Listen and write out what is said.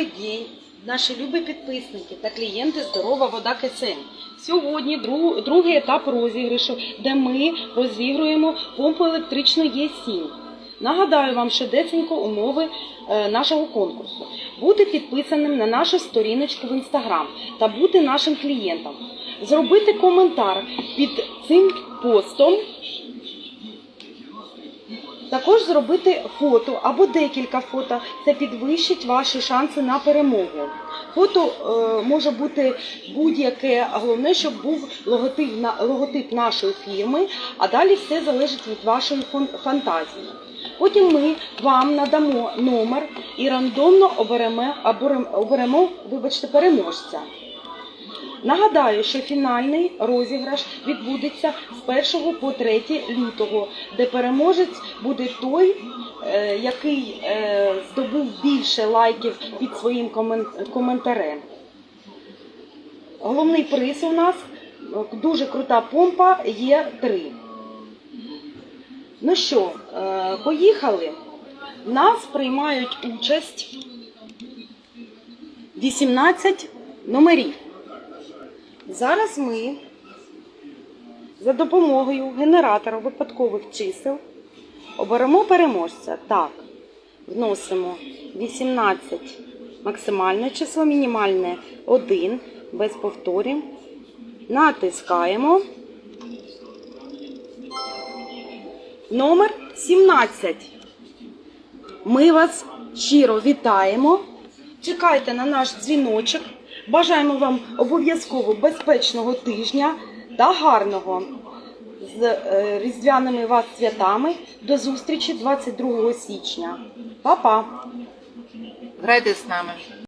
Добрий день, наші любі підписники та клієнти Здорова вода КСМ. Сьогодні друг- другий етап розіграшу, де ми розігруємо помпу електричну Є7. Нагадаю вам швидесенько умови е, нашого конкурсу. Бути підписаним на нашу сторіночку в інстаграм та бути нашим клієнтом. Зробити коментар під цим постом також зробити фото або декілька фото. Це підвищить ваші шанси на перемогу. Фото е, може бути будь-яке, головне, щоб був логотип, логотип нашої фірми, а далі все залежить від вашої фантазії. Потім ми вам надамо номер і рандомно оберемо, оберемо вибачте, переможця. Нагадаю, що фінальний розіграш відбудеться з 1 по 3 лютого, де переможець буде той, е, який е, здобув більше лайків під своїм коментарем. Головний приз у нас дуже крута помпа є 3. Ну що, е, поїхали. Нас приймають участь 18 номерів. Зараз ми за допомогою генератора випадкових чисел оберемо переможця. Так, вносимо 18 максимальне число, мінімальне 1, без повторів. Натискаємо. Номер 17. Ми вас щиро вітаємо. Чекайте на наш дзвіночок. Бажаємо вам обов'язково безпечного тижня та гарного з е, різдвяними вас святами. До зустрічі 22 січня. Па-па! Грайте з нами.